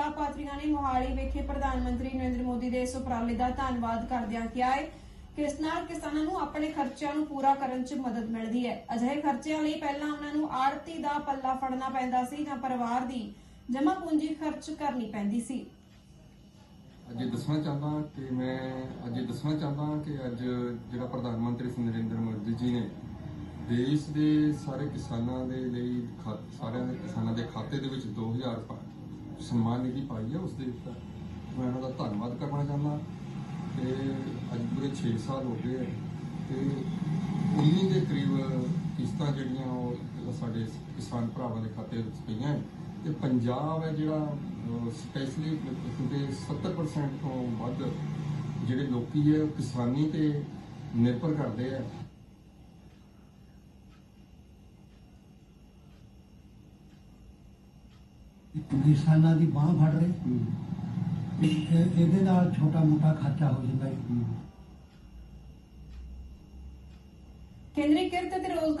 ਲਾਭਪਾਤਰੀਆਂ ਨੇ ਮੋਹਾਲੀ ਵਿਖੇ ਪ੍ਰਧਾਨ ਮੰਤਰੀ ਨਰਿੰਦਰ ਮੋਦੀ ਦੇ ਇਸ ਉਪਰਾਲੇ ਦਾ ਧੰਨਵਾਦ ਕਰਦਿਆਂ ਕਿਹਾ ਹੈ ਕਿ ਇਸ ਨਾਲ ਕਿਸਾਨਾਂ ਨੂੰ ਆਪਣੇ ਖਰਚਿਆਂ ਨੂੰ ਪੂਰਾ ਕਰਨ 'ਚ ਮਦਦ ਮਿਲਦੀ ਹੈ। ਅਜਿਹੇ ਖਰਚਿਆਂ ਲਈ ਪਹਿਲਾਂ ਉਹਨਾਂ ਨੂੰ ਆੜਤੀ ਦਾ ਪੱਲਾ ਫੜਨਾ ਪੈਂਦਾ ਸੀ ਜਾਂ ਪਰਿਵਾਰ ਦੀ ਜਮ੍ਹਾਂ ਪੂੰਜੀ ਖਰਚ ਕਰਨੀ ਪੈਂਦੀ ਸੀ। ਅੱਜ ਦੱਸਣਾ ਚਾਹੁੰਦਾ ਕਿ ਮੈਂ ਅੱਜ ਦੱਸਣਾ ਚਾਹੁੰਦਾ ਕਿ ਅੱਜ ਜਿਹੜਾ ਪ੍ਰਧਾਨ ਮੰਤਰੀ ਸ਼੍ਰੀ ਨਰਿੰਦਰ ਮੋਦੀ ਜੀ ਨੇ ਦੇਸ਼ ਦੇ ਸਾਰੇ ਕਿਸਾਨਾਂ ਦੇ ਲਈ ਸਾਰਿਆਂ ਦੇ ਕਿਸਾਨਾਂ ਦੇ ਖਾਤੇ ਦੇ ਵਿੱਚ 2000 ਰੁਪਏ ਸਨਮਾਨ ਨਿਧੀ ਪਾਈ ਹੈ ਉਸ ਦੇ ਉੱਤੇ ਮੈਂ ਉਹਨਾਂ ਦਾ ਧੰਨਵਾਦ ਕਰਨਾ ਚਾਹੁੰਦਾ। ਕਿ ਅੱਜ ਪੂਰੇ 6 ਸਾਲ ਹੋ ਗਏ ਹੈ ਤੇ 19 ਦੇ ਕਰੀਬ ਕਿਸ਼ਤਾਂ ਜਿਹੜੀਆਂ ਉਹ ਸਾਡੇ ਕਿਸਾਨ ਭਰਾਵਾਂ ਦੇ ਖਾਤੇ ਵਿੱਚ ਪਈਆਂ ਹੈ ਤੇ ਪੰਜਾਬ ਹੈ ਜਿਹੜਾ ਸਪੈਸ਼ਲੀ ਕਿਉਂਕਿ 70% ਤੋਂ ਵੱਧ ਜਿਹੜੇ ਲੋਕੀ ਹੈ ਉਹ ਕਿਸਾਨੀ ਤੇ ਨਿਰਭਰ ਕਰਦੇ ਆ। ਕਿਸਾਨਾਂ ਦੀ ਬਾਹ ਫੜ ਰਹੇ। ਇਹ- ਇਹਦੇ ਨਾਲ ਛੋਟਾ ਮੋਟਾ ਖਰਚਾ ਹੋ ਜਾਂਦਾ ਹੈ। ਕੇਂਦਰੀ ਕਿਰਤ ਤੇ ਰੋਜ਼ਗਾਰ